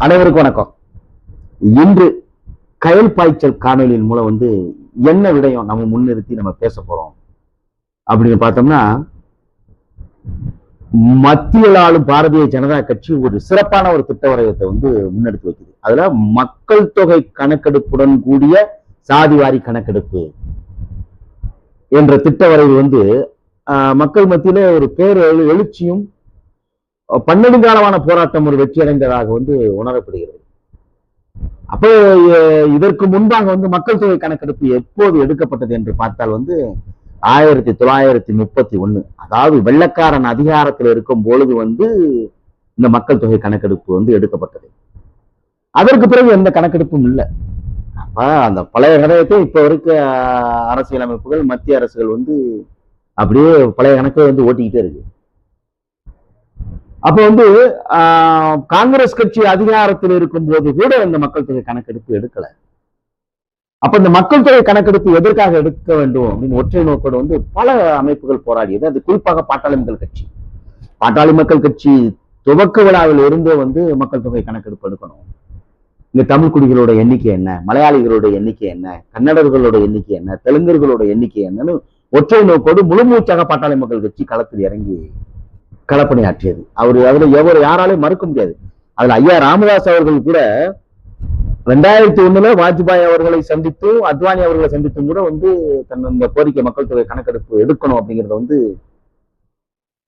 அனைவருக்கும் வணக்கம். இன்று கயல் பாய்ச்சல் காணொலியின் மூலம் வந்து என்ன விடயம் நம்ம முன்னிறுத்தி நம்ம பேச போறோம்? அப்படின்னு பார்த்தோம்னா மத்தியில் ஆளும் பாரதிய ஜனதா கட்சி ஒரு சிறப்பான ஒரு திட்ட வரையத்தை வந்து முன்னெடுத்து வைக்குது. அதுல மக்கள் தொகை கணக்கெடுப்புடன் கூடிய சாதிவாரி கணக்கெடுப்பு என்ற திட்ட வரைவு வந்து ஆஹ், மக்கள் மத்தியில ஒரு பேர் எழுச்சியும் பன்னெடுங்காலமான போராட்டம் ஒரு வெற்றி அடைந்ததாக வந்து உணரப்படுகிறது. அப்போ இதற்கு முன்பாக வந்து மக்கள் தொகை கணக்கெடுப்பு எப்போது எடுக்கப்பட்டது என்று பார்த்தால் வந்து ஆயிரத்தி தொள்ளாயிரத்தி முப்பத்தி ஒண்ணு அதாவது வெள்ளக்காரன் அதிகாரத்தில் இருக்கும் பொழுது வந்து இந்த மக்கள் தொகை கணக்கெடுப்பு வந்து எடுக்கப்பட்டது. அதற்கு பிறகு எந்த கணக்கெடுப்பும் இல்லை. அப்ப அந்த பழைய கணக்கை இப்ப இருக்க அரசியலமைப்புகள் மத்திய அரசுகள் வந்து அப்படியே பழைய கணக்கை வந்து ஓட்டிக்கிட்டே இருக்கு. அப்ப வந்து காங்கிரஸ் கட்சி அதிகாரத்தில் இருக்கும் போது கூட இந்த மக்கள் தொகை கணக்கெடுப்பு எடுக்கல. அப்ப இந்த மக்கள் தொகை கணக்கெடுப்பு எதற்காக எடுக்க வேண்டும் அப்படின்னு ஒற்றை நோக்கோடு வந்து பல அமைப்புகள் போராடியது. அது குறிப்பாக பாட்டாளி மக்கள் கட்சி. பாட்டாளி மக்கள் கட்சி துவக்க விழாவில் இருந்தே வந்து மக்கள் தொகை கணக்கெடுப்பு எடுக்கணும். இங்க தமிழ் குடிகளோட எண்ணிக்கை என்ன? மலையாளிகளோட எண்ணிக்கை என்ன? கன்னடர்களோட எண்ணிக்கை என்ன? தெலுங்கர்களோட எண்ணிக்கை என்னன்னு ஒற்றை நோக்கோடு முழுமூச்சாக பாட்டாளி மக்கள் கட்சி களத்தில் இறங்கி களப்பணியாற்றியது. அவர் அதுல எவர் யாராலையும் மறுக்க முடியாது. அதுல ஐயா ராமதாஸ் அவர்கள் கூட ரெண்டாயிரத்தி ஒண்ணுல வாஜ்பாய் அவர்களை சந்தித்தும் அத்வானி அவர்களை சந்தித்தும் கூட வந்து தன் இந்த கோரிக்கை மக்கள் தொகை கணக்கெடுப்பு எடுக்கணும் அப்படிங்கறத வந்து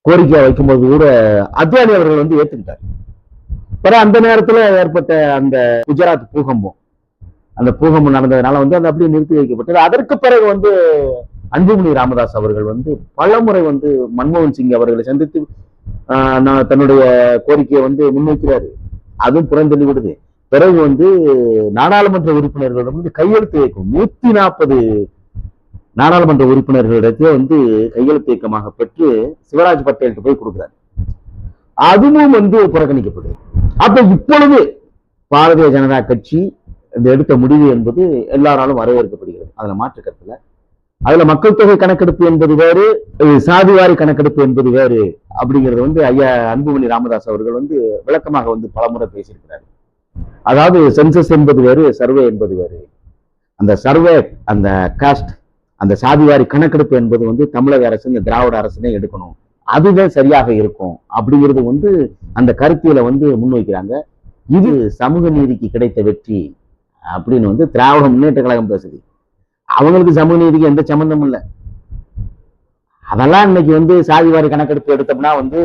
கோரிக்கையா வைக்கும்போது கூட அத்வானி அவர்கள் வந்து ஏத்துக்கிட்டார். பிற அந்த நேரத்துல ஏற்பட்ட அந்த குஜராத் பூகம்பம். அந்த பூகம்பம் நடந்ததுனால வந்து அது அப்படியே நிறுத்தி வைக்கப்பட்டது. அதற்கு பிறகு வந்து அன்புமணி ராமதாஸ் அவர்கள் வந்து பலமுறை வந்து மன்மோகன் சிங் அவர்களை சந்தித்து நான் தன்னுடைய கோரிக்கையை வந்து முன்வைக்கிறாரு. அதுவும் புறந்தள்ளி விடுது. பிறகு வந்து நாடாளுமன்ற உறுப்பினர்களிடம் வந்து கையெழுத்து இயக்கம் நூத்தி நாற்பது நாடாளுமன்ற உறுப்பினர்களிடத்தே வந்து கையெழுத்து இயக்கமாக பெற்று சிவராஜ் பட்டேல்கிட்ட போய் கொடுக்குறாரு. அதுவும் வந்து புறக்கணிக்கப்படுது. அப்ப இப்பொழுது பாரதிய ஜனதா கட்சி இந்த எடுத்த முடிவு என்பது எல்லாராலும் வரவேற்கப்படுகிறது. அதுல மாற்று கருத்துல அதுல மக்கள் தொகை கணக்கெடுப்பு என்பது வேறு சாதிவாரி கணக்கெடுப்பு என்பது வேறு அப்படிங்கிறது வந்து ஐயா அன்புமணி ராமதாஸ் அவர்கள் வந்து விளக்கமாக வந்து பலமுறை பேசியிருக்கிறார். அதாவது சென்சஸ் என்பது வேறு சர்வே என்பது வேறு. அந்த சர்வே அந்த காஸ்ட் அந்த சாதிவாரி கணக்கெடுப்பு என்பது வந்து தமிழக அரசு இந்த திராவிட அரசுனே எடுக்கணும். அதுதான் சரியாக இருக்கும் அப்படிங்கிறது வந்து அந்த கருத்தியில வந்து முன்வைக்கிறாங்க. இது சமூக நீதிக்கு கிடைத்த வெற்றி அப்படின்னு வந்து திராவிட முன்னேற்ற கழகம் பேசுது. அவங்களுக்கு சமூக நீதிக்கு எந்த சம்மந்தமும் இல்லை. அதெல்லாம் இன்னைக்கு வந்து சாதிவாரி கணக்கெடுப்பு எடுத்தோம்னா வந்து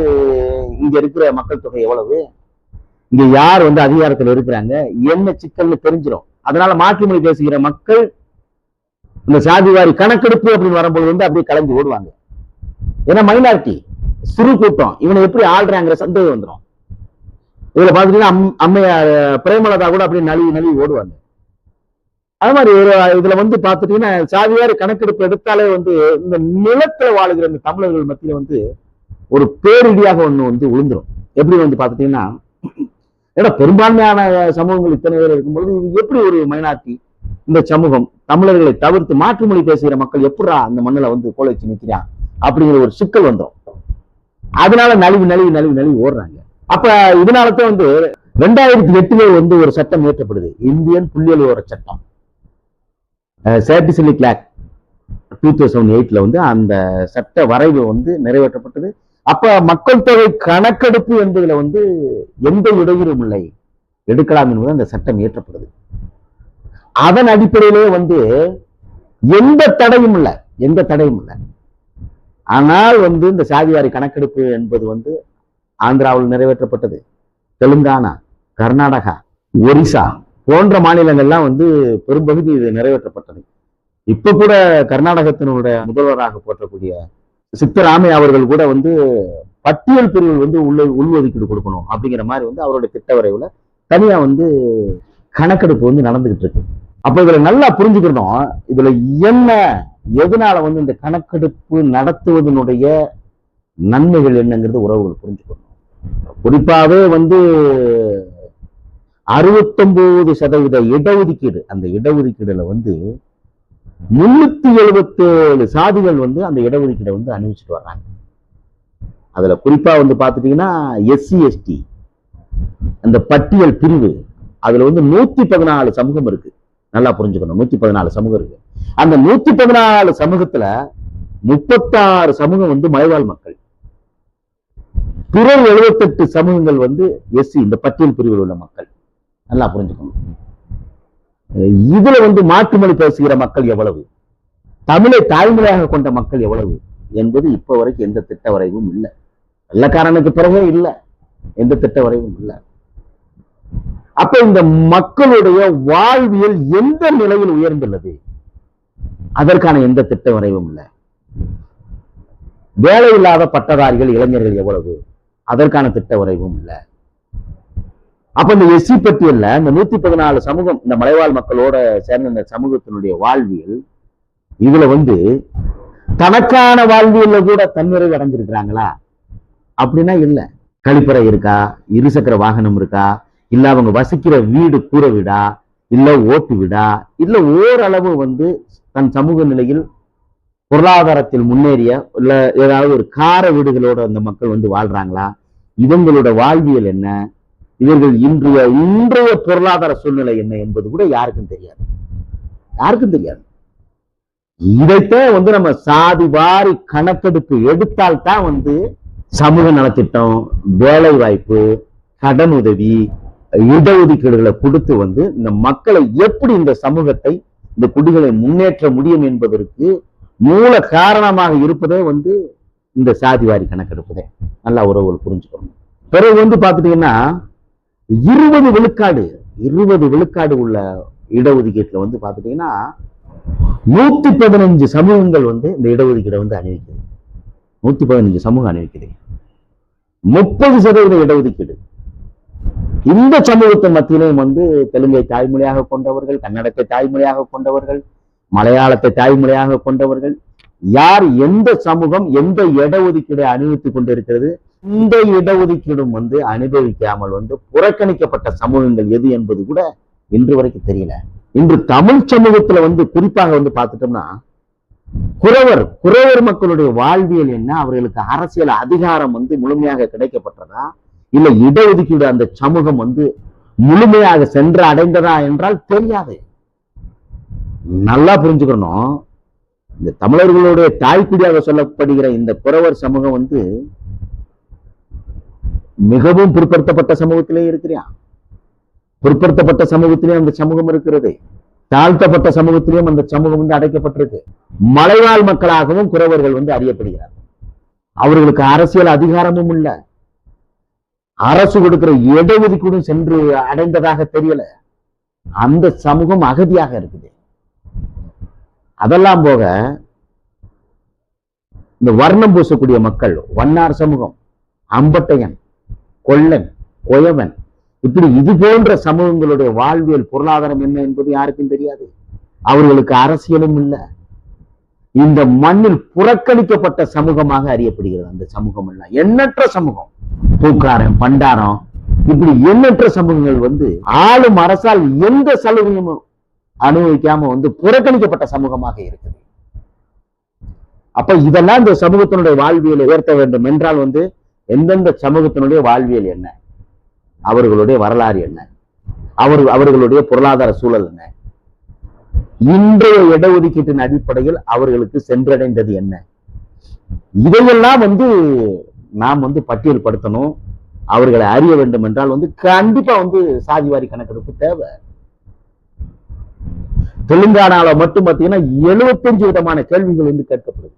இங்க இருக்கிற மக்கள் தொகை எவ்வளவு? இங்க யார் வந்து அதிகாரத்தில் இருக்கிறாங்க? என்ன சிக்கல்னு தெரிஞ்சிடும் அதனால மாற்றுமொழி பேசுகிற மக்கள் இந்த சாதிவாரி கணக்கெடுப்பு அப்படின்னு வரும்போது வந்து அப்படியே கலந்து ஓடுவாங்க. ஏன்னா மைனாரிட்டி சிறு கூட்டம் இவனை எப்படி ஆள்றாங்கிற சந்தேகம் வந்துடும் இதுல பாத்தீங்கன்னா அம்- அம்மையார் பிரேமலதா கூட அப்படியே நழுவி நழுவி ஓடுவாங்க. அது மாதிரி ஒரு இதுல வந்து பாத்துட்டீங்கன்னா சாதியார் கணக்கெடுப்பு எடுத்தாலே வந்து இந்த நிலத்துல வாழுகிற இந்த தமிழர்கள் மத்தியில வந்து ஒரு பேரிடியாக ஒண்ணு வந்து விழுந்துரும். எப்படி வந்து பாத்துட்டீங்கன்னா ஏன்னா பெரும்பான்மையான சமூகங்கள் இத்தனை பேர் இருக்கும்போது இது எப்படி ஒரு மைனாரிட்டி இந்த சமூகம் தமிழர்களை தவிர்த்து மாற்று மொழி பேசுகிற மக்கள் எப்படா அந்த மண்ணில் வந்து கோல வச்சு நிற்கிறான் அப்படிங்கிற ஒரு சிக்கல் வந்துடும் அதனால நழுவி நழுவி நழுவி நழுவி ஓடுறாங்க. அப்ப இதனாலதான் வந்து ரெண்டாயிரத்தி எட்டுல வந்து ஒரு சட்டம் இயற்றப்படுது. இந்தியன் புள்ளியல் சட்டம். சேட்டிசிலிக் கிளாக் டூ தௌசண்ட் எயிட்ல வந்து அந்த சட்ட வரைவு வந்து நிறைவேற்றப்பட்டது. அப்ப மக்கள் தொகை கணக்கெடுப்பு என்பதுல வந்து எந்த இடையூறும் இல்லை. எடுக்கலாம் என்பது அந்த சட்டம் இயற்றப்படுது. அதன் அடிப்படையிலே வந்து எந்த தடையும் இல்லை. எந்த தடையும் இல்லை. ஆனால் வந்து இந்த சாதிவாரி கணக்கெடுப்பு என்பது வந்து ஆந்திராவில் நிறைவேற்றப்பட்டது. தெலுங்கானா கர்நாடகா ஒரிசா போன்ற மாநிலங்கள்லாம் வந்து பெரும்பகுதி இது நிறைவேற்றப்பட்டது. இப்ப கூட கர்நாடகத்தினுடைய முதல்வராக போற்றக்கூடிய சித்தராமையா அவர்கள் கூட வந்து பட்டியல் பிரிவில் வந்து உள்ள உள்ஒதுக்கீடு கொடுக்கணும் அப்படிங்கிற மாதிரி வந்து அவருடைய திட்ட வரைவுல தனியா வந்து கணக்கெடுப்பு வந்து நடந்துகிட்டு இருக்கு. அப்ப இதுல நல்லா புரிஞ்சுக்கணும் இதுல என்ன எதனால வந்து இந்த கணக்கெடுப்பு நடத்துவதனுடைய நன்மைகள் என்னங்கிறது உறவுகள் புரிஞ்சுக்கணும். குறிப்பாவே வந்து அறுபத்தொன்பது சதவீத இடஒதுக்கீடு. அந்த இடஒதுக்கீடுல வந்து முன்னூத்தி எழுபத்தி ஏழு சாதிகள் வந்து அந்த இடஒதுக்கீடை வந்து அனுபவிச்சுட்டு வர்றாங்க. அதுல குறிப்பா வந்து பாத்துட்டீங்கன்னா எஸ்சி எஸ்டி. அந்த பட்டியல் பிரிவு. அதுல வந்து நூத்தி பதினாலு சமூகம் இருக்கு. நல்லா புரிஞ்சுக்கணும். நூத்தி பதினாலு சமூகம் இருக்கு. அந்த நூத்தி பதினாலு சமூகத்துல முப்பத்தாறு சமூகம் வந்து மலைவாழ் மக்கள். பிற எழுபத்தெட்டு சமூகங்கள் வந்து எஸ்சி இந்த பட்டியல் பிரிவில் உள்ள மக்கள். நல்லா புரிஞ்சுக்கணும். இதுல வந்து மாற்றுமொழி பேசுகிற மக்கள் எவ்வளவு? தமிழை தாய்மொழியாக கொண்ட மக்கள் எவ்வளவு? என்பது இப்ப வரைக்கும் எந்த திட்ட வரைவும் இல்லை. வெள்ளக்காரனுக்கு பிறகே இல்லை. எந்த திட்ட வரைவும் இல்லை. அப்ப இந்த மக்களுடைய வாழ்வியல் எந்த நிலையில் உயர்ந்துள்ளது? அதற்கான எந்த திட்ட வரைவும் இல்லை. வேலை இல்லாத பட்டதாரிகள் இளைஞர்கள் எவ்வளவு? அதற்கான திட்ட வரைவும் இல்லை. அப்ப இந்த எஸ்சி பட்டியல்ல இந்த நூத்தி பதினாலு சமூகம் இந்த மலைவாழ் மக்களோட சேர்ந்த இந்த சமூகத்தினுடைய வாழ்வியல் இதுல வந்து தனக்கான வாழ்வியல்ல கூட தன்னிறைவு அடைஞ்சிருக்கிறாங்களா? அப்படின்னா இல்ல. கழிப்பறை இருக்கா? இருசக்கர வாகனம் இருக்கா? இல்ல அவங்க வசிக்கிற வீடு கூற வீடா இல்ல ஓட்டு வீடா? இல்ல ஓரளவு வந்து தன் சமூக நிலையில் பொருளாதாரத்தில் முன்னேறிய இல்ல ஏதாவது ஒரு கார வீடுகளோட அந்த மக்கள் வந்து வாழ்றாங்களா? இவங்களோட வாழ்வியல் என்ன? இவர்கள் இன்றைய இன்றைய பொருளாதார சூழ்நிலை என்ன என்பது கூட யாருக்கும் தெரியாது. யாருக்கும் தெரியாது. இதைத்தான் வந்து நம்ம சாதி வாரி கணக்கெடுப்பு எடுத்தால்தான் வந்து சமூக நலத்திட்டம் வேலை வாய்ப்பு கடன் உதவி இடஒதுக்கீடுகளை கொடுத்து வந்து இந்த மக்களை எப்படி இந்த சமூகத்தை இந்த குடிகளை முன்னேற்ற முடியும் என்பதற்கு மூல காரணமாக இருப்பதே வந்து இந்த சாதிவாரி கணக்கெடுப்பதே நல்லா உறவுகள் புரிஞ்சுக்கணும். பிறகு வந்து பார்த்துட்டீங்கன்னா இருபது விழுக்காடு இருபது விழுக்காடு உள்ள இடஒதுக்கீட்டில் வந்து பார்த்துட்டீங்கன்னா நூத்தி பதினஞ்சு சமூகங்கள் வந்து இந்த இடஒதுக்கீடை வந்து அணிவிக்குது. நூத்தி பதினஞ்சு சமூகம் அணிவிக்குது. முப்பது சதவீத இடஒதுக்கீடு. இந்த சமூகத்தின் மத்தியிலையும் வந்து தெலுங்கை தாய்மொழியாக கொண்டவர்கள் கன்னடத்தை தாய்மொழியாக கொண்டவர்கள் மலையாளத்தை தாய்மொழியாக கொண்டவர்கள் யார் எந்த சமூகம் எந்த இடஒதுக்கீடை அணிவித்துக் கொண்டிருக்கிறது இந்த இடஒதுக்கீடும் வந்து அனுபவிக்காமல் வந்து புறக்கணிக்கப்பட்ட சமூகங்கள் எது என்பது கூட இன்று வரைக்கும் தெரியல. இன்று தமிழ் சமூகத்துல வந்து குறிப்பாக வந்து பார்த்துட்டோம்னா குறவர் குறவர் மக்களுடைய வாழ்வியல் என்ன? அவர்களுக்கு அரசியல் அதிகாரம் வந்து முழுமையாக கிடைக்கப்பட்டதா? இல்ல இடஒதுக்கீடு அந்த சமூகம் வந்து முழுமையாக சென்று அடைந்ததா என்றால் தெரியாது. நல்லா புரிஞ்சுக்கணும். இந்த தமிழர்களுடைய தாய்க்குடியாக சொல்லப்படுகிற இந்த குறவர் சமூகம் வந்து மிகவும் பிற்படுத்தப்பட்ட சமூகத்திலே இருக்கிறான் பிற்படுத்தப்பட்ட சமூகத்திலே அந்த சமூகம் இருக்கிறது. தாழ்த்தப்பட்ட சமூகத்திலேயும் அந்த சமூகம் வந்து அடைக்கப்பட்டிருக்கு. மலைவாழ் மக்களாகவும் குறவர்கள் வந்து அறியப்படுகிறார்கள். அவர்களுக்கு அரசியல் அதிகாரமும் இல்லை. அரசு கொடுக்கிற இடஒதுக்கீடும் சென்று அடைந்ததாக தெரியல. அந்த சமூகம் அகதியாக இருக்குது. அதெல்லாம் போக இந்த வர்ணம் பூசக்கூடிய மக்கள் வண்ணார் சமூகம் அம்பட்டையன் கொள்ளன் கொயவன். இப்படி இது போன்ற சமூகங்களுடைய வாழ்வியல் பொருளாதாரம் என்ன என்பது யாருக்கும் தெரியாது. அவர்களுக்கு அரசியலும் இல்லை. இந்த மண்ணில் புறக்கணிக்கப்பட்ட சமூகமாக அறியப்படுகிறது அந்த சமூகம் எல்லாம் எண்ணற்ற சமூகம். பூக்காரன் பண்டாரம். இப்படி எண்ணற்ற சமூகங்கள் வந்து ஆளும் அரசால் எந்த சலுகையும் அனுபவிக்காம வந்து புறக்கணிக்கப்பட்ட சமூகமாக இருக்குது. அப்ப இதெல்லாம் இந்த சமூகத்தினுடைய வாழ்வியலை உயர்த்த வேண்டும் என்றால் வந்து எந்தெந்த சமூகத்தினுடைய வாழ்வியல் என்ன? அவர்களுடைய வரலாறு என்ன? அவர் அவர்களுடைய பொருளாதார சூழல் என்ன? இன்றைய இடஒதுக்கீட்டின் அடிப்படையில் அவர்களுக்கு சென்றடைந்தது என்ன? இதையெல்லாம் வந்து நாம் வந்து பட்டியல்படுத்தணும். அவர்களை அறிய வேண்டும் என்றால் வந்து கண்டிப்பா வந்து சாதிவாரி கணக்கெடுப்பு தேவை. தெலுங்கானால மட்டும் பார்த்தீங்கன்னா எழுபத்தஞ்சு விதமான கேள்விகள் வந்து கேட்கப்படுது.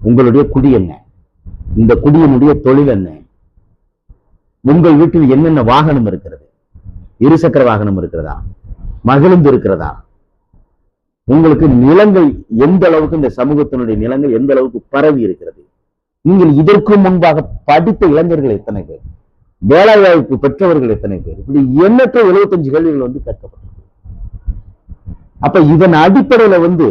உங்களுடைய குடி என்ன? இந்த குடியினுடைய தொழில் என்ன? உங்கள் வீட்டில் என்னென்ன வாகனம் இருக்கிறது? இருசக்கர வாகனம் இருக்கிறதா? மகிழ்ந்து இருக்கிறதா? உங்களுக்கு நிலங்கள் எந்த அளவுக்கு இந்த சமூகத்தினுடைய நிலங்கள் எந்த அளவுக்கு பரவி இருக்கிறது? நீங்கள் இதற்கு முன்பாக படித்த இளைஞர்கள் எத்தனை பேர்? வேலை வாய்ப்பு பெற்றவர்கள் எத்தனை பேர்? இப்படி எண்ணற்ற எழுபத்தஞ்சு கேள்விகள் வந்து கேட்கப்பட்டது அப்ப இதன் அடிப்படையில வந்து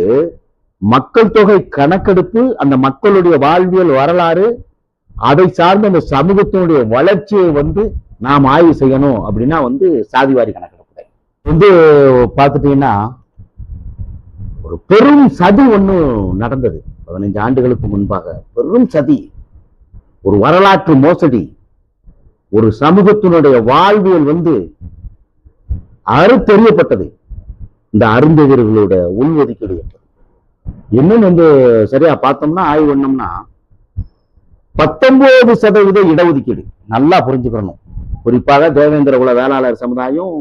மக்கள் தொகை கணக்கெடுப்பு அந்த மக்களுடைய வாழ்வியல் வரலாறு அதை சார்ந்த அந்த சமூகத்தினுடைய வளர்ச்சியை வந்து நாம் ஆய்வு செய்யணும் அப்படின்னா வந்து சாதிவாரி கணக்கெடுப்பு. வந்து பார்த்துட்டீங்கன்னா ஒரு பெரும் சதி ஒன்று நடந்தது. பதினைஞ்சு ஆண்டுகளுக்கு முன்பாக பெரும் சதி ஒரு வரலாற்று மோசடி ஒரு சமூகத்தினுடைய வாழ்வியல் வந்து அறுத்தெறியப்பட்டது. இந்த அருந்ததியர்களோட உள்ஒதுக்கீடு என்பது. என்னன்னு வந்து சரியா பார்த்தோம்னா ஆய்வு பண்ணோம்னா பத்தொன்பது சதவீத இடஒதுக்கீடு. நல்லா புரிஞ்சுக்கணும். குறிப்பாக தேவேந்திர குல வேளாளர் சமுதாயம்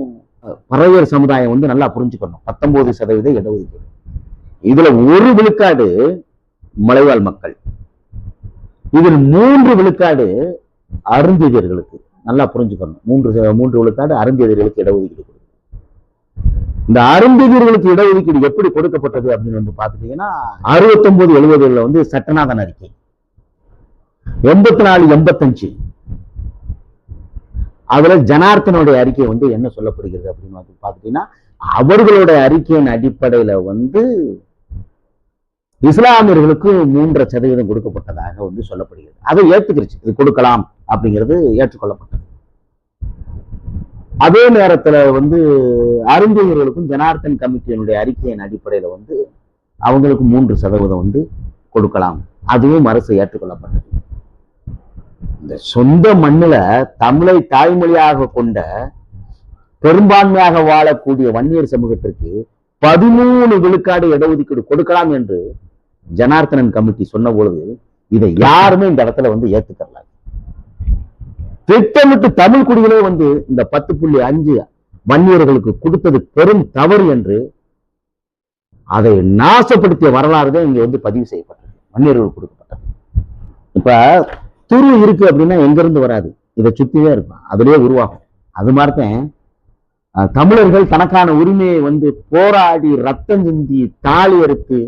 பறவையர் சமுதாயம் வந்து நல்லா புரிஞ்சுக்கணும். பத்தொன்பது சதவீத இடஒதுக்கீடு. இதுல ஒரு விழுக்காடு மலைவாழ் மக்கள். இதில் மூன்று விழுக்காடு அருந்ததியர்களுக்கு. நல்லா புரிஞ்சுக்கணும். மூன்று மூன்று விழுக்காடு அருந்ததியர்களுக்கு இடஒதுக்கீடு கொடுக்கும் இந்த அருந்ததியர்களுக்கு இடஒதுக்கீடு எப்படி கொடுக்கப்பட்டது அப்படின்னு வந்து பாத்துட்டீங்கன்னா அறுபத்தொன்பது எழுபதுல வந்து சட்டநாதன் அறிக்கை. எண்பத்தி நாலு எண்பத்தஞ்சு. அதுல ஜனார்த்தனுடைய அறிக்கை வந்து என்ன சொல்லப்படுகிறது அப்படின்னு வந்து அவர்களுடைய அறிக்கையின் அடிப்படையில வந்து இஸ்லாமியர்களுக்கு மூன்றரை சதவீதம் கொடுக்கப்பட்டதாக வந்து சொல்லப்படுகிறது. அதை ஏத்துக்கிருச்சு. இது கொடுக்கலாம் அப்படிங்கிறது ஏற்றுக்கொள்ளப்பட்டது. அதே நேரத்துல வந்து அருந்தியர்களுக்கும் ஜனார்த்தன் கமிட்டியினுடைய அறிக்கையின் அடிப்படையில வந்து அவங்களுக்கு மூன்று சதவீதம் வந்து கொடுக்கலாம். அதுவும் அரசு ஏற்றுக்கொள்ளப்பட்டது. இந்த சொந்த மண்ணுல தமிழை தாய்மொழியாக கொண்ட பெரும்பான்மையாக வாழக்கூடிய வன்னியர் சமூகத்திற்கு பதிமூணு விழுக்காடு இடஒதுக்கீடு கொடுக்கலாம் என்று ஜனார்த்தனன் கமிட்டி சொன்ன பொழுது இதை யாருமே இந்த இடத்துல வந்து ஏத்துக்கல திட்டமிட்டு தமிழ் குடிகளே வந்து இந்த பத்து புள்ளி அஞ்சு வன்னியர்களுக்கு கொடுத்தது பெரும் தவறு என்று அதை நாசப்படுத்திய வரலாறு தான் இங்க வந்து பதிவு செய்யப்பட்டது வன்னியர்கள் கொடுக்கப்பட்டது. இப்ப துரு இருக்கு அப்படின்னா எங்க இருந்து வராது. இதை சுத்தியே இருக்கும். அதுலேயே உருவாகும். அது மாதிரிதான் தமிழர்கள் தனக்கான உரிமையை வந்து போராடி ரத்தம் சிந்தி தாலி எடுத்து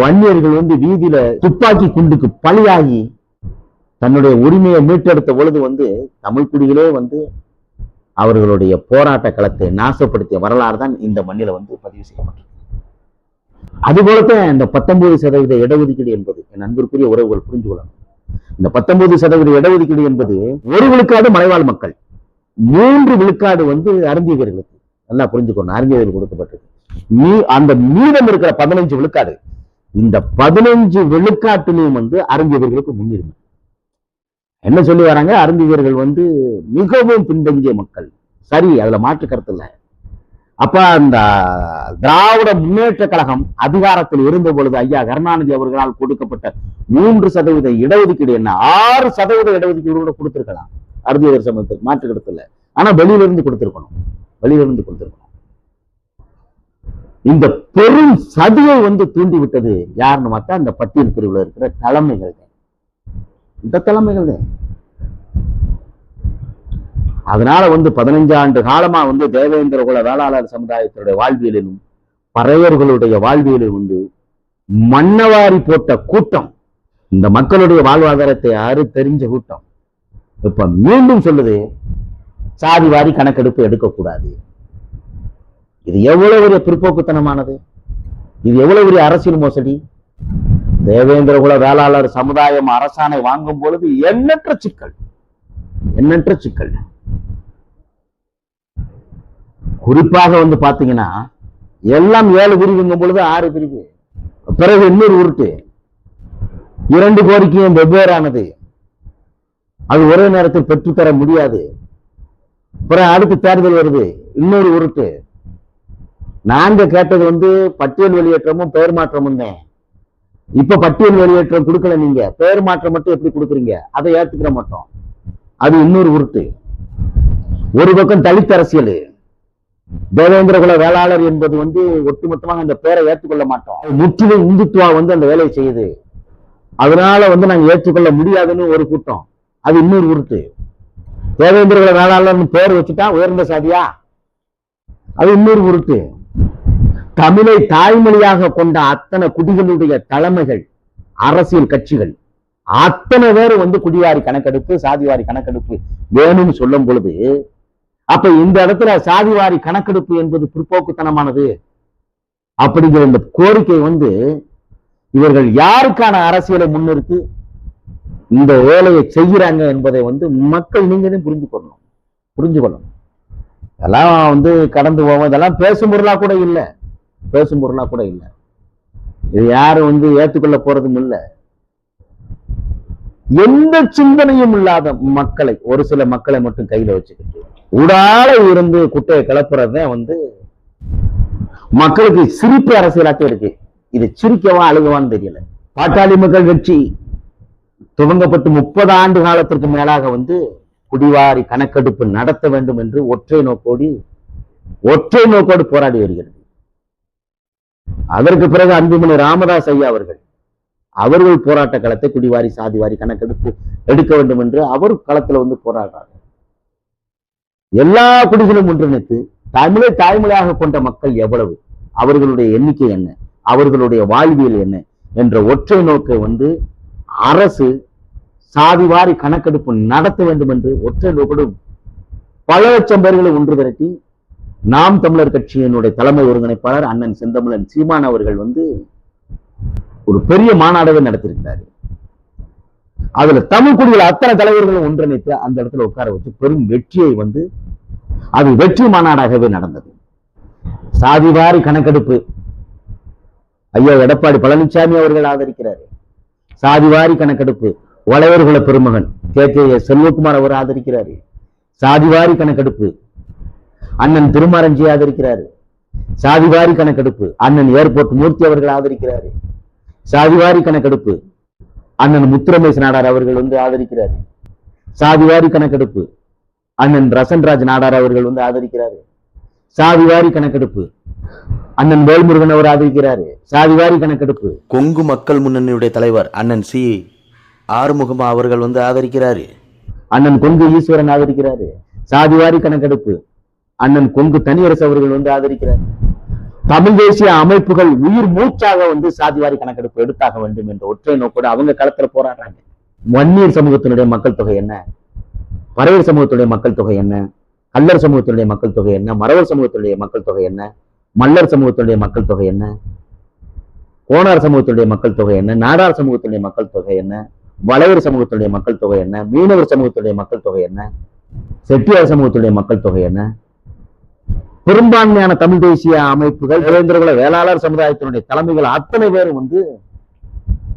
வன்னியர்கள் வந்து வீதியில துப்பாக்கி குண்டுக்கு பலியாகி தன்னுடைய உரிமையை மீட்டெடுத்த பொழுது வந்து தமிழ் குடிகளே வந்து அவர்களுடைய போராட்ட களத்தை நாசப்படுத்திய வரலாறு தான் இந்த மண்ணில வந்து பதிவு செய்யப்பட்டது அதுபோலத்தான் இந்த பத்தொன்பது சதவீத இடஒதுக்கீடு என்பது என் அன்பிற்குரிய உறவுகள் புரிஞ்சு கொள்ளணும். இந்த பத்தொன்பது சதவீத இடஒதுக்கீடு என்பது ஒரு விழுக்காடு மலைவாழ் மக்கள் மூன்று விழுக்காடு வந்து அருந்தியர்களுக்கு நல்லா புரிஞ்சுக்கணும் அருந்தியர்கள் கொடுக்கப்பட்டது மீ அந்த மீதம் இருக்கிற பதினஞ்சு விழுக்காடு இந்த பதினஞ்சு விழுக்காட்டிலையும் வந்து அருந்தியவர்களுக்கு முன்னுரிமை. என்ன சொல்லி வராங்க? அருந்தியர்கள் வந்து மிகவும் பின்தங்கிய மக்கள். சரி அதுல மாற்று கருத்து இல்ல. அப்ப அந்த திராவிட முன்னேற்ற கழகம் அதிகாரத்தில் இருந்த பொழுது ஐயா கருணாநிதி அவர்களால் கொடுக்கப்பட்ட மூன்று சதவீத இடஒதுக்கீடு என்ன? ஆறு சதவீத இடஒதுக்கீடு கூட கொடுத்திருக்கலாம். அருந்தியர் சமூகத்துக்கு மாற்று கருத்து ஆனா வெளியில இருந்து கொடுத்திருக்கணும். வெளியில இருந்து கொடுத்திருக்கணும். இந்த பெரும் சதியை வந்து தூண்டிவிட்டது யாருன்னு பார்த்தா அந்த பட்டியல் பிரிவுல இருக்கிற தலைமைகள் தான். இந்த தலைமைகள் தான். அதனால வந்து பதினஞ்சு ஆண்டு காலமா வந்து தேவேந்திர குல வேளாளர் சமுதாயத்தினுடைய வாழ்வியலிலும் பறையர்களுடைய வாழ்வியலிலும் வந்து மன்னவாரி போட்ட கூட்டம் இந்த மக்களுடைய வாழ்வாதாரத்தை அறு தெரிஞ்ச கூட்டம்? இப்ப மீண்டும் சொல்லுது சாதி வாரி கணக்கெடுப்பு எடுக்கக்கூடாது. இது எவ்வளவு ஒரு பிற்போக்குத்தனமானது? இது எவ்வளவு பெரிய அரசியல் மோசடி? தேவேந்திர குல வேளாளர் சமுதாயம் அரசாணை வாங்கும் பொழுது எண்ணற்ற சிக்கல் எண்ணற்ற சிக்கல். குறிப்பாக வந்து பாத்தீங்கன்னா எல்லாம் ஏழு பிரிவுங்கும் பொழுது ஆறு பிரிவு. பிறகு இன்னொரு உருட்டு. இரண்டு கோரிக்கையும் வெவ்வேறானது. அது ஒரே நேரத்தில் பெற்றுத்தர முடியாது. பிறகு அடுத்து தேர்தல் வருது. இன்னொரு உருட்டு. நாங்க கேட்டது வந்து பட்டியல் வெளியேற்றமும் பெயர் மாற்றமும் தான். இப்ப பட்டியல் வெளியேற்றம் கொடுக்கல நீங்க. பெயர் மாற்றம் மட்டும் எப்படி கொடுக்குறீங்க? அதை ஏத்துக்கிற மாட்டோம். அது இன்னொரு உருட்டு. ஒரு பக்கம் தலித் அரசியல். தேவேந்திர குல வேளாளர் என்பது வந்து ஒட்டுமொத்தமாக அந்த பேரை ஏற்றுக்கொள்ள மாட்டோம். முற்றிலும் இந்துத்துவா வந்து அந்த வேலையை செய்யுது. அதனால வந்து நாங்கள் ஏற்றுக்கொள்ள முடியாதுன்னு ஒரு கூட்டம். அது இன்னொரு உருட்டு. தேவேந்திர குல வேளாளர்னு பேர் வச்சுட்டா உயர்ந்த சாதியா? அது இன்னொரு உருட்டு. தமிழை தாய்மொழியாக கொண்ட அத்தனை குடிகளுடைய தலைமைகள் அரசியல் கட்சிகள் அத்தனை பேர் வந்து குடிவாரி கணக்கெடுப்பு சாதிவாரி கணக்கெடுப்பு வேணும்னு சொல்லும் பொழுது அப்ப இந்த இடத்துல சாதிவாரி கணக்கெடுப்பு என்பது பிற்போக்குத்தனமானது? அப்படிங்கிற இந்த கோரிக்கை வந்து இவர்கள் யாருக்கான அரசியலை முன்னிறுத்தி இந்த வேலையை செய்யறாங்க என்பதை வந்து மக்கள் நீங்களும் புரிஞ்சு கொள்ளணும் புரிஞ்சு கொள்ளணும் இதெல்லாம் வந்து கடந்து போவோம். இதெல்லாம் பேசும் பொருளா கூட இல்லை. பேசும் பொருளா கூட இல்லை. இது யாரும் வந்து ஏற்றுக்கொள்ள போறதும் இல்லை. எந்த சிந்தனையும் இல்லாத மக்களை ஒரு சில மக்களை மட்டும் கையில வச்சுக்கிட்டு உடால இருந்து குட்டையை கிளப்புறதே வந்து மக்களுக்கு சிரிப்பு அரசியலாட்டம் இருக்கு. இது சிரிக்கவா அழுகவான்னு தெரியல. பாட்டாளி மக்கள் கட்சி துவங்கப்பட்டு முப்பது ஆண்டு காலத்திற்கு மேலாக வந்து குடிவாரி கணக்கெடுப்பு நடத்த வேண்டும் என்று ஒற்றை நோக்கோடி ஒற்றை நோக்கோடு போராடி வருகிறது. அதற்கு பிறகு அன்புமணி ராமதாஸ் ஐயா அவர்கள் அவர்கள் போராட்ட களத்தை குடிவாரி சாதிவாரி கணக்கெடுப்பு எடுக்க வேண்டும் என்று அவர் களத்துல வந்து போராடுறார். எல்லா குடிகளும் ஒன்றிணைத்து தமிழை தாய்மொழியாக கொண்ட மக்கள் எவ்வளவு? அவர்களுடைய எண்ணிக்கை என்ன? அவர்களுடைய வாழ்வியல் என்ன? என்ற ஒற்றை நோக்கை வந்து அரசு சாதிவாரி கணக்கெடுப்பு நடத்த வேண்டும் என்று ஒற்றை நோக்கோடு பல லட்சம் பேர்களை ஒன்று திரட்டி நாம் தமிழர் கட்சியினுடைய தலைமை ஒருங்கிணைப்பாளர் அண்ணன் செந்தமிழன் சீமான் அவர்கள் வந்து ஒரு பெரிய மாநாடவே நடத்தியிருக்கிறாரு. அதுல தமிழ் குடிகள் அத்தனை தலைவர்களும் ஒன்றிணைத்து அந்த இடத்துல உட்கார வச்சு பெரும் வெற்றியை வந்து அது வெற்றி மாநாடாகவே நடந்தது. சாதிவாரி கணக்கெடுப்பு. ஐயா எடப்பாடி பழனிசாமி அவர்கள் ஆதரிக்கிறாரு. சாதிவாரி கணக்கெடுப்பு. வளையர்குல பெருமகன் கே. கே. எஸ். செல்வகுமார் அவர் ஆதரிக்கிறாரு. சாதிவாரி கணக்கெடுப்பு. அண்ணன் திருமாரஞ்சி ஆதரிக்கிறாரு. சாதிவாரி கணக்கெடுப்பு. அண்ணன் ஏர்போர்ட் மூர்த்தி அவர்கள் ஆதரிக்கிறாரு. சாதிவாரி கணக்கெடுப்பு. அண்ணன் முத்துரமேஷ் நாடார் அவர்கள் வந்து ஆதரிக்கிறாரு. சாதிவாரி கணக்கெடுப்பு. அண்ணன் ரசன்ராஜ் நாடார் அவர்கள் வந்து ஆதரிக்கிறாரு. சாதிவாரி கணக்கெடுப்பு. அண்ணன் வேல்முருகன் அவர் ஆதரிக்கிறாரு. சாதிவாரி கணக்கெடுப்பு. கொங்கு மக்கள் முன்னணியுடைய தலைவர் அண்ணன் சி. ஆறுமுகம் அவர்கள் வந்து ஆதரிக்கிறாரு. அண்ணன் கொங்கு ஈஸ்வரன் ஆதரிக்கிறாரு. சாதிவாரி கணக்கெடுப்பு. அண்ணன் கொங்கு தனியரசு அவர்கள் வந்து ஆதரிக்கிறார். தமிழ் தேசிய அமைப்புகள் உயிர் மூச்சாக வந்து சாதிவாரி கணக்கெடுப்பு எடுத்தாக வேண்டும் என்ற ஒற்றை நோக்கோடு அவங்க களத்துல போராடுறாங்க வன்னியர் சமூகத்தினுடைய மக்கள் தொகை என்ன பறையர் சமூகத்துடைய மக்கள் தொகை என்ன கல்லர் சமூகத்தினுடைய மக்கள் தொகை என்ன மறவர் சமூகத்தினுடைய மக்கள் தொகை என்ன மல்லர் சமூகத்தினுடைய மக்கள் தொகை என்ன கோணார் சமூகத்தினுடைய மக்கள் தொகை என்ன நாடார் சமூகத்தினுடைய மக்கள் தொகை என்ன வளையர் சமூகத்தினுடைய மக்கள் தொகை என்ன மீனவர் சமூகத்தினுடைய மக்கள் தொகை என்ன செட்டியார் சமூகத்தினுடைய மக்கள் தொகை என்ன பெரும்பான்மையான தமிழ் தேசிய அமைப்புகள் இளைஞர்குல வேளாளர் சமுதாயத்தினுடைய தலைமைகள் அத்தனை பேரும் வந்து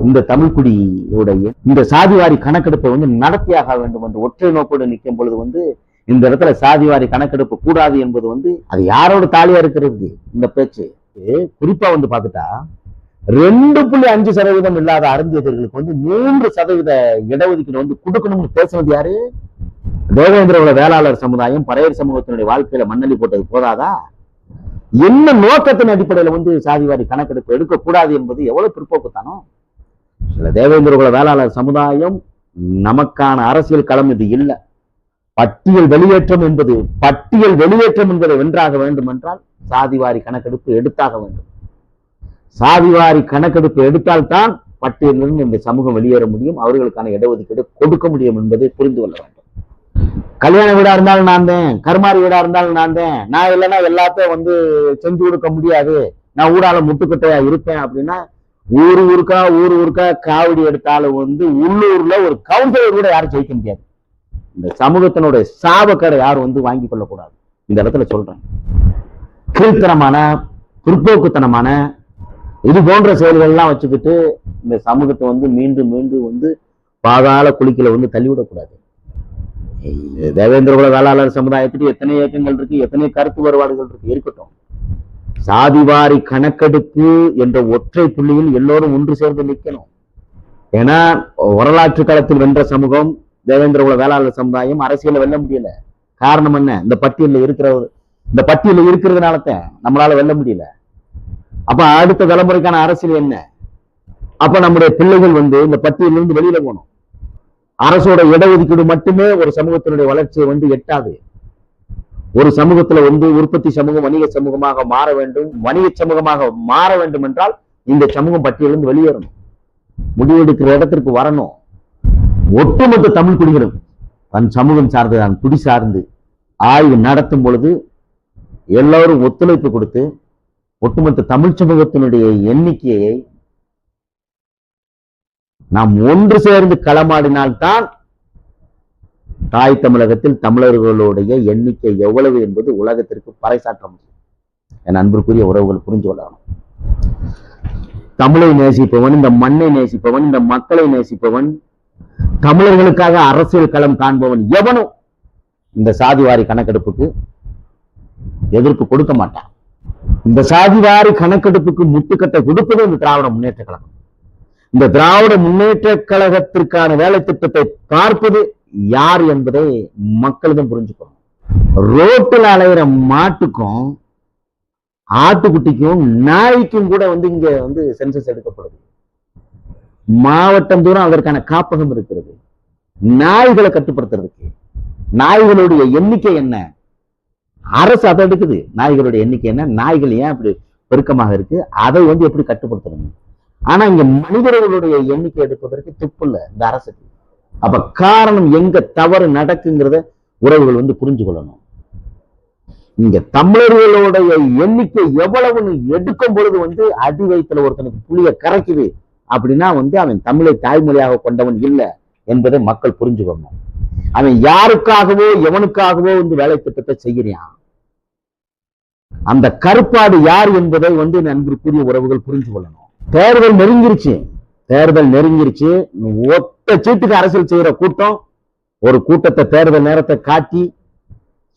இந்த தமிழ்குடியுடைய இந்த சாதிவாரி கணக்கெடுப்பை வந்து நடத்தியாக வேண்டும் என்று ஒற்றை நோக்கோடு நிற்கும் பொழுது வந்து இந்த இடத்துல சாதிவாரி கணக்கெடுப்பு கூடாது என்பது வந்து அது யாரோட தாலியா இருக்கிறது? இந்த பேச்சு. குறிப்பா வந்து பார்த்துட்டா ரெண்டு புள்ளி அஞ்சு சதவீதம் இல்லாத அருந்தியர்களுக்கு வந்து மூன்று சதவீத இடஒதுக்கீடு வந்து கொடுக்கணும்னு பேசுனது யாரு? தேவேந்திரகுல வேளாளர் சமுதாயம் பறையர் சமூகத்தினுடைய வாழ்க்கையில மண்ணலி போட்டது போதாதா? என்ன நோக்கத்தின் அடிப்படையில வந்து சாதிவாரி கணக்கெடுப்பு எடுக்கக்கூடாது என்பது எவ்வளவு பிற்போக்குத்தானோ சில தேவேந்திரகுல வேளாளர் சமுதாயம் நமக்கான அரசியல் களம் இது இல்லை. பட்டியல் வெளியேற்றம் என்பது பட்டியல் வெளியேற்றம் என்பதை வென்றாக வேண்டும் என்றால் சாதிவாரி கணக்கெடுப்பு எடுத்தாக வேண்டும். சாதிவாரி கணக்கெடுப்பு எடுத்தால்தான் பட்டியலிருந்து இந்த சமூகம் வெளியேற முடியும். அவர்களுக்கான இடஒதுக்கீடு கொடுக்க முடியும் என்பதை புரிந்து கொள்ள வேண்டும். கல்யாண வீடா இருந்தாலும் நான் தான் கருமாரி வீடா இருந்தாலும் நான் தான். நான் இல்லைன்னா எல்லாத்தையும் வந்து செஞ்சு கொடுக்க முடியாது. நான் ஊடால முட்டுக்கட்டையா இருப்பேன் அப்படின்னா ஊர் ஊருக்கா ஊர் ஊருக்கா காவடி எடுத்தாலும் வந்து உள்ளூர்ல ஒரு கவுன்சிலர் கூட யாரும் ஜெயிக்க முடியாது. இந்த சமூகத்தினுடைய சாபக்கரை யாரும் வந்து வாங்கி கொள்ளக்கூடாது. இந்த இடத்துல சொல்றேன். கீழ்த்தனமான பிற்போக்குத்தனமான இது போன்ற செயல்கள்லாம் வச்சுக்கிட்டு இந்த சமூகத்தை வந்து மீண்டும் மீண்டும் வந்து பாதாள குளிக்கல வந்து தள்ளிவிடக்கூடாது. தேவேந்திரகுல வேளாளர் சமுதாயத்துக்கு எத்தனை இயக்கங்கள் இருக்கு? எத்தனை கருத்து வேறுபாடுகள் இருக்கு? இருக்கட்டும். சாதிவாரி கணக்கெடுப்பு என்ற ஒற்றை புள்ளியில் எல்லோரும் ஒன்று சேர்ந்து நிற்கணும். ஏன்னா வரலாற்று களத்தில் வென்ற சமூகம் தேவேந்திரகுல வேளாளர் சமுதாயம் அரசியல வெல்ல முடியல. காரணம் என்ன? இந்த பட்டியலில் இருக்கிற இந்த பட்டியலில் இருக்கிறதுனால தான் நம்மளால வெல்ல முடியல. அப்ப அடுத்த தலைமுறைக்கான அரசியல் என்ன? அப்ப நம்முடைய பிள்ளைகள் வந்து இந்த பட்டியலிருந்து வெளியில போகணும். அரசோட இடஒதுக்கீடு மட்டுமே ஒரு சமூகத்தினுடைய வளர்ச்சியை வந்து எட்டாது. ஒரு சமூகத்துல வந்து உற்பத்தி சமூகம் வணிக சமூகமாக மாற வேண்டும். வணிக சமூகமாக மாற வேண்டும் என்றால் இந்த சமூகம் பட்டியலிருந்து வெளியேறணும். முடிவெடுக்கிற இடத்திற்கு வரணும். ஒட்டுமொத்த தமிழ் குடிகளும் தன் சமூகம் சார்ந்து தான் குடி சார்ந்து ஆய்வு நடத்தும் பொழுது எல்லோரும் ஒத்துழைப்பு கொடுத்து ஒட்டுமொத்த தமிழ் சமூகத்தினுடைய எண்ணிக்கையை நாம் ஒன்று சேர்ந்து களமாடினால்தான் தாய் தமிழகத்தில் தமிழர்களுடைய எண்ணிக்கை எவ்வளவு என்பது உலகத்திற்கு பறைசாற்ற முடியும். என் அன்பிற்குரிய உறவுகள் புரிஞ்சு கொள்ளணும். தமிழை நேசிப்பவன் இந்த மண்ணை நேசிப்பவன் இந்த மக்களை நேசிப்பவன் தமிழர்களுக்காக அரசியல் களம் காண்பவன் எவனும் இந்த சாதிவாரி கணக்கெடுப்புக்கு எதிர்ப்பு கொடுக்க மாட்டான். இந்த சாதிவாரி கணக்கெடுப்புக்கு முட்டுக்கட்டை கொடுப்பது இந்த திராவிட முன்னேற்ற கழகம். இந்த திராவிட முன்னேற்ற கழகத்திற்கான வேலை திட்டத்தை பார்ப்பது யார் என்பதை மக்களிடம் புரிஞ்சுக்கணும். ரோட்டில் அலையிற மாட்டுக்கும் ஆட்டுக்குட்டிக்கும் நாய்க்கும் கூட வந்து இங்க வந்து சென்சஸ் எடுக்கப்படுது. மாவட்டம் தூரம் அதற்கான காப்பகம் இருக்கிறது. நாய்களை கட்டுப்படுத்துறதுக்கு. நாய்களுடைய எண்ணிக்கை என்ன? அரசு அதை எடுக்குது. நாய்களுடைய எண்ணிக்கை என்ன? நாய்கள் ஏன் அப்படி பெருக்கமாக இருக்கு? அதை வந்து எப்படி கட்டுப்படுத்தணும்? ஆனா இங்க மனிதர்களுடைய எண்ணிக்கை எடுப்பதற்கு துப்பு இல்ல இந்த அரசுக்கு. அப்ப காரணம் எங்க தவறு நடக்குங்கிறத உறவுகள் வந்து புரிஞ்சு கொள்ளணும். இங்க தமிழர்களுடைய எண்ணிக்கை எவ்வளவுன்னு எடுக்கும் பொழுது வந்து அடி வயிற்றுல ஒருத்தனுக்கு புளிய கரைக்குது அப்படின்னா வந்து அவன் தமிழை தாய்மொழியாக கொண்டவன் இல்லை என்பதை மக்கள் புரிஞ்சுக்கணும் அவன் யாருக்காகவோ எவனுக்காகவோ வந்து வேலை திட்டத்தை செய்கிறான். அந்த கருப்பாடு யார் என்பதை வந்து நன்றிக்குரிய உறவுகள் புரிஞ்சு கொள்ளணும். தேர்தல் நெருங்கிருச்சு. தேர்தல் நெருங்கிருச்சு. ஒத்த சீட்டுக்கு அரசியல் செய்யற கூட்டம் ஒரு கூட்டத்தை தேர்தல் நேரத்தை காட்டி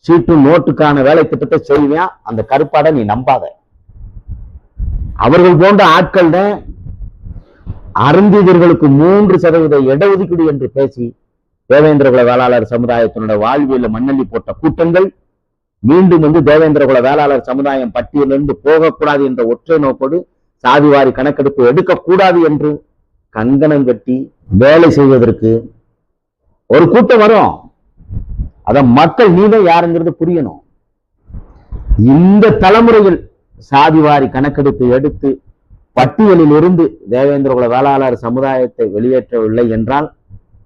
சீட்டு நோட்டுக்கான வேலை திட்டத்தை செய்வேன் அந்த கருப்பாடை நீ நம்பாத. அவர்கள் போன்ற ஆட்கள் தான் மூன்று சதவீத இடஒதுக்கீடு என்று பேசி தேவேந்திர குல வேளாளர் சமுதாயத்தினுடைய வாழ்வியல மண்ணள்ளி போட்ட கூட்டங்கள் மீண்டும் வந்து தேவேந்திர குல வேளாளர் சமுதாயம் பட்டியலிருந்து போகக்கூடாது என்ற ஒற்றை நோக்கோடு சாதிவாரி கணக்கெடுப்பு எடுக்கக்கூடாது என்று கங்கணம் கட்டி வேலை செய்வதற்கு ஒரு கூட்டம் வரும். அத மக்கள் நீதான் யாருங்கிறது புரியணும். இந்த தலைமுறையில் சாதிவாரி கணக்கெடுப்பு எடுத்து பட்டியலில் இருந்து தேவேந்திர குல வேளாளர் சமுதாயத்தை வெளியேற்றவில்லை என்றால்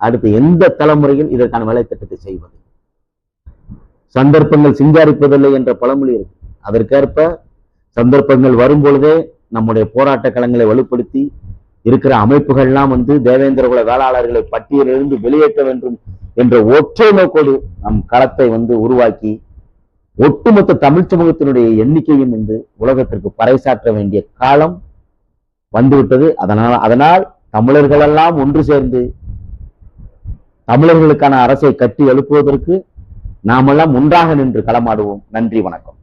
அடுத்து எந்த தலைமுறையில் இதற்கான வேலை திட்டத்தை செய்வது? சந்தர்ப்பங்கள் சிங்காரிப்பதில்லை என்ற பழமொழி இருக்கு. அதற்கேற்ப சந்தர்ப்பங்கள் வரும் பொழுதே நம்முடைய போராட்ட களங்களை வலுப்படுத்தி இருக்கிற அமைப்புகள்லாம் வந்து தேவேந்திர குல வேளாளர்களை பட்டியலிருந்து வெளியேற்ற வேண்டும் என்ற ஒற்றை நோக்கோடு நம் களத்தை வந்து உருவாக்கி ஒட்டுமொத்த தமிழ் சமூகத்தினுடைய எண்ணிக்கையும் வந்து உலகத்திற்கு பறைசாற்ற வேண்டிய காலம் வந்துவிட்டது. அதனால் அதனால் தமிழர்களெல்லாம் ஒன்று சேர்ந்து தமிழர்களுக்கான அரசை கட்டி எழுப்புவதற்கு நாமெல்லாம் ஒன்றாக நின்று களமாடுவோம். நன்றி வணக்கம்.